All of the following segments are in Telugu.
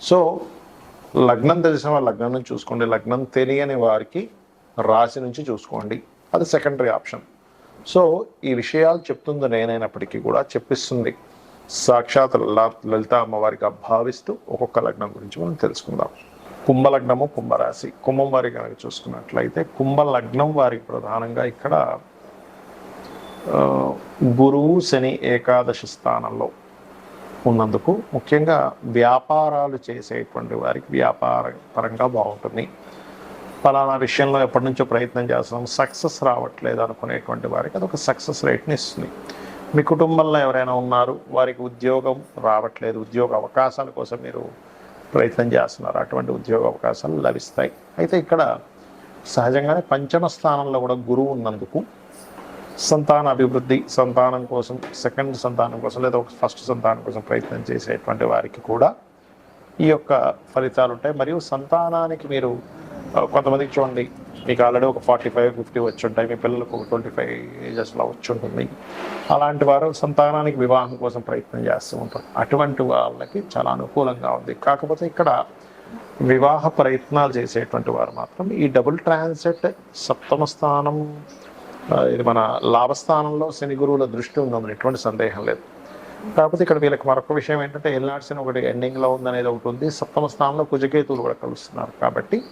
సో లగ్నం తెలిసిన వారు లగ్నం నుంచి చూసుకోండి. లగ్నం తెలియని వారికి రాశి నుంచి చూసుకోండి. అది సెకండరీ ఆప్షన్ సో ఈ విషయాలు చెప్తుంది నేనైనప్పటికీ కూడా చెప్పిస్తుంది. సాక్షాత్ లలిత అమ్మవారిగా భావిస్తూ ఒక్కొక్క లగ్నం గురించి మనం తెలుసుకుందాం. కుంభలగ్నము కుంభరాశి. కుంభం వారి కనుక చూసుకున్నట్లయితే కుంభ లగ్నం వారికి ప్రధానంగా ఇక్కడ గురువు శని ఏకాదశి స్థానంలో ఉన్నందుకు ముఖ్యంగా వ్యాపారాలు చేసేటువంటి వారికి వ్యాపార పరంగా బాగుంటుంది. ఫలానా విషయంలో ఎప్పటి నుంచో ప్రయత్నం చేస్తున్నాం. సక్సెస్ రావట్లేదు అనుకునేటువంటి వారికి అదొక సక్సెస్ రేట్ని ఇస్తుంది. మీ కుటుంబంలో ఎవరైనా ఉన్నారు వారికి ఉద్యోగం రావట్లేదు ఉద్యోగ అవకాశాల కోసం మీరు ప్రయత్నం చేస్తున్నారు. అటువంటి ఉద్యోగ అవకాశాలు లభిస్తాయి. అయితే ఇక్కడ సహజంగానే పంచమ స్థానంలో కూడా గురువు ఉన్నందుకు సంతాన అభివృద్ధి సంతానం కోసం సెకండ్ సంతానం కోసం లేదా ఒక ఫస్ట్ సంతానం కోసం ప్రయత్నం చేసేటువంటి వారికి కూడా ఈ యొక్క ఫలితాలు ఉంటాయి. మరియు సంతానానికి మీరు కొంతమందికి చూడండి మీకు ఆల్రెడీ ఒక ఫార్టీ ఫైవ్ ఫిఫ్టీ వచ్చి ఉంటాయి. మీ పిల్లలకు ఒక ట్వంటీ ఫైవ్ ఏజెస్లో వచ్చి ఉంటుంది. అలాంటి వారు సంతానానికి వివాహం కోసం ప్రయత్నం చేస్తూ ఉంటారు. అటువంటి వాళ్ళకి చాలా అనుకూలంగా ఉంది. కాకపోతే ఇక్కడ వివాహ ప్రయత్నాలు చేసేటువంటి వారు మాత్రం ఈ డబుల్ ట్రాన్సెట్ సప్తమ స్థానం ఇది మన లాభస్థానంలో శని గురువుల దృష్టి ఉందని ఎటువంటి సందేహం లేదు. కాకపోతే ఇక్కడ వీళ్ళకి మరొక విషయం ఏంటంటే ఎల్నాడ్సిన ఒకటి ఎండింగ్లో ఉందనేది ఒకటి ఉంది. సప్తమ స్థానంలో కుజకేతువులు కూడా కలుస్తున్నారు కాబట్టి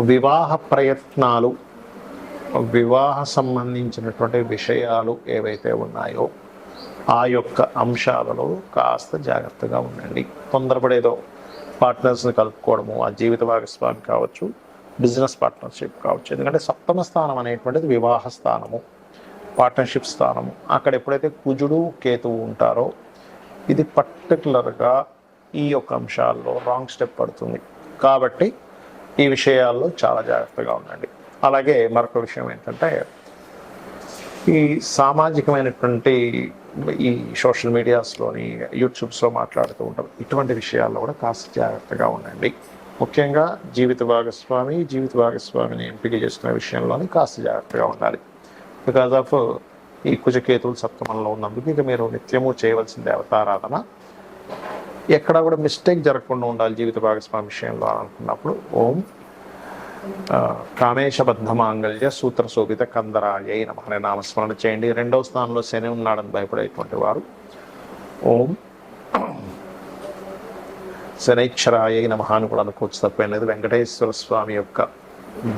వివాహ ప్రయత్నాలు వివాహ సంబంధించినటువంటి విషయాలు ఏవైతే ఉన్నాయో ఆ యొక్క అంశాలలో కాస్త జాగ్రత్తగా ఉండండి. తొందరపడేదో పార్ట్నర్స్ని కలుపుకోవడము ఆ జీవిత భాగస్వామి కావచ్చు బిజినెస్ పార్ట్నర్షిప్ కావచ్చు. ఎందుకంటే సప్తమ స్థానం అనేటువంటిది వివాహ స్థానము పార్ట్నర్షిప్ స్థానము. అక్కడ ఎప్పుడైతే కుజుడు కేతువు ఉంటారో ఇది పర్టికులర్గా ఈ యొక్క అంశాల్లో రాంగ్ స్టెప్ పడుతుంది. కాబట్టి ఈ విషయాల్లో చాలా జాగ్రత్తగా ఉండండి. అలాగే మరొక విషయం ఏంటంటే ఈ సామాజికమైనటువంటి ఈ సోషల్ మీడియాస్లోని యూట్యూబ్స్లో మాట్లాడుతూ ఉంటాం. ఇటువంటి విషయాల్లో కూడా కాస్త జాగ్రత్తగా ఉండండి. ముఖ్యంగా జీవిత భాగస్వామి జీవిత భాగస్వామిని ఎంపిక చేసుకున్న విషయంలోని కాస్త జాగ్రత్తగా ఉండాలి. బికాజ్ ఆఫ్ ఈ కుజకేతువులు సప్తమంలో ఉన్నందుకు ఇక మీరు నిత్యము చేయవలసిన దేవతారాధన ఎక్కడ కూడా మిస్టేక్ జరగకుండా ఉండాలి జీవిత భాగస్వామి విషయంలో అనుకున్నప్పుడు ఓం కామేశబద్ధ మాంగళ్య సూత్ర శోభిత కందరాయ నమ అనే నామస్మరణ చేయండి. రెండవ స్థానంలో శని ఉన్నాడని భయపడేటువంటి వారు. ఓం శనైశ్వరాయ నమ అని కూడా అనుకోవచ్చు తప్పేం లేదు. వెంకటేశ్వర స్వామి యొక్క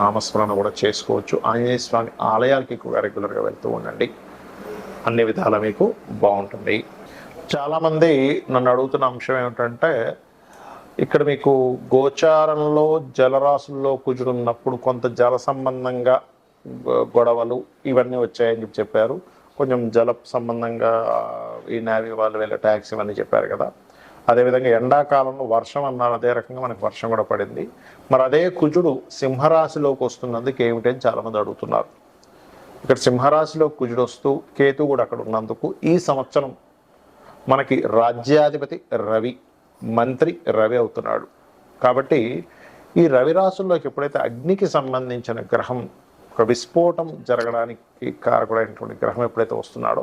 నామస్మరణ కూడా చేసుకోవచ్చు. ఆంజనేయ స్వామి ఆలయాలకి కూడా రెగ్యులర్గా వెళ్తూ ఉండండి. అన్ని విధాల మీకు బాగుంటుంది. చాలామంది నన్ను అడుగుతున్న అంశం ఏమిటంటే ఇక్కడ మీకు గోచారంలో జలరాశుల్లో కుజుడున్నప్పుడు కొంత జల సంబంధంగా గొడవలు ఇవన్నీ వచ్చాయని చెప్పి చెప్పారు. కొంచెం జల సంబంధంగా ఈ నావీ వాళ్ళు వెళ్ళే ట్యాక్స్ ఇవన్నీ చెప్పారు కదా. అదేవిధంగా ఎండాకాలంలో వర్షం అన్నారు అదే రకంగా మనకు వర్షం కూడా పడింది. మరి అదే కుజుడు సింహరాశిలోకి వస్తున్నందుకు ఏమిటని చాలామంది అడుగుతున్నారు. ఇక్కడ సింహరాశిలో కుజుడు వస్తూ కేతు కూడా అక్కడ ఉన్నందుకు ఈ సంవత్సరం మనకి రాజ్యాధిపతి రవి మంత్రి రవి అవుతున్నాడు. కాబట్టి ఈ రవి రాశుల్లోకి ఎప్పుడైతే అగ్నికి సంబంధించిన గ్రహం ఒక విస్ఫోటం జరగడానికి కారకుడైనటువంటి గ్రహం ఎప్పుడైతే వస్తున్నాడో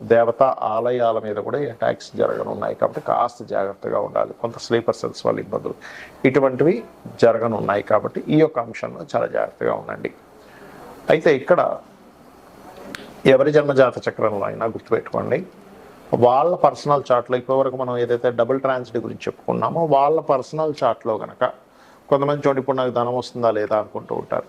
దేవతా ఆలయాల మీద కూడా ఈ అటాక్స్ జరగనున్నాయి కాబట్టి కాస్త జాగ్రత్తగా ఉండాలి. కొంత స్లీపర్ సెల్స్ వాళ్ళ ఇబ్బందులు. ఇటువంటివి జరగనున్నాయి కాబట్టి ఈ యొక్క అంశంలో చాలా జాగ్రత్తగా ఉండండి. అయితే ఇక్కడ ఎవరి జన్మజాత చక్రంలో అయినా గుర్తుపెట్టుకోండి. వాళ్ళ పర్సనల్ చార్ట్లో ఇప్పటివరకు మనం ఏదైతే డబుల్ ట్రాన్సిటీ గురించి చెప్పుకున్నామో వాళ్ళ పర్సనల్ చార్ట్లో కనుక కొంతమంది చూడండి ఇప్పుడు నాకు ధనం వస్తుందా లేదా అనుకుంటూ ఉంటారు.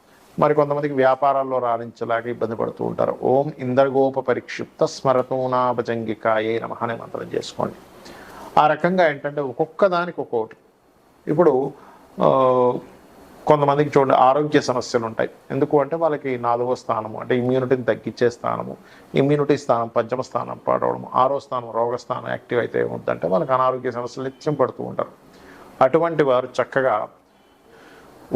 మరి కొంతమందికి వ్యాపారాల్లో రాణించలేక ఇబ్బంది పడుతూ ఉంటారు. ఓం ఇంద్రగోప పరిక్షిప్త స్మరతూనాభజంగికాయే నమ అనే మంత్రం చేసుకోండి. ఆ రకంగా ఏంటంటే ఒక్కొక్క దానికి ఒక్కొక్కటి. ఇప్పుడు కొంతమందికి చూడండి ఆరోగ్య సమస్యలు ఉంటాయి. ఎందుకు అంటే వాళ్ళకి నాలుగో స్థానము అంటే ఇమ్యూనిటీని తగ్గించే స్థానము ఇమ్యూనిటీ స్థానం పంచమ స్థానం పడవడం ఆరో స్థానం రోగ స్థానం యాక్టివ్ అయితే ఉందంటే వాళ్ళకి అనారోగ్య సమస్యలు నిత్యం పడుతూ ఉంటారు. అటువంటి వారు చక్కగా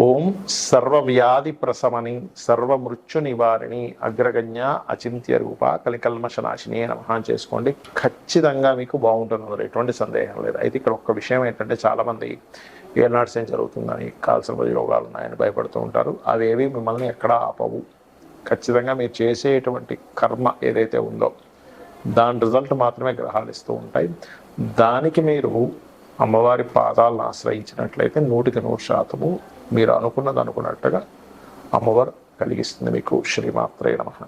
ఓం సర్వవ్యాధి ప్రసమని సర్వమృత్యు నివారిణి అగ్రగణ్య అచింత్య రూప కలికల్మషనాశిని నమః చేసుకోండి. ఖచ్చితంగా మీకు బాగుంటుంది అందులో. ఎటువంటి సందేహం లేదు. అయితే ఇక్కడ ఒక్క విషయం ఏంటంటే చాలామంది ఏనాడ్స్ ఏం జరుగుతుందని కాల్సిన యోగాలు ఉన్నాయని భయపడుతూ ఉంటారు. అవేవి మిమ్మల్ని ఎక్కడా ఆపవు. ఖచ్చితంగా మీరు చేసేటువంటి కర్మ ఏదైతే ఉందో దాని రిజల్ట్ మాత్రమే గ్రహాలు ఇస్తూ ఉంటాయి. దానికి మీరు అమ్మవారి పాదాలను ఆశ్రయించినట్లయితే నూటికి నూరు శాతము మీరు అనుకున్నది అనుకున్నట్టుగా అమ్మవారు కలిగిస్తుంది మీకు శ్రీమాత్రే నమ.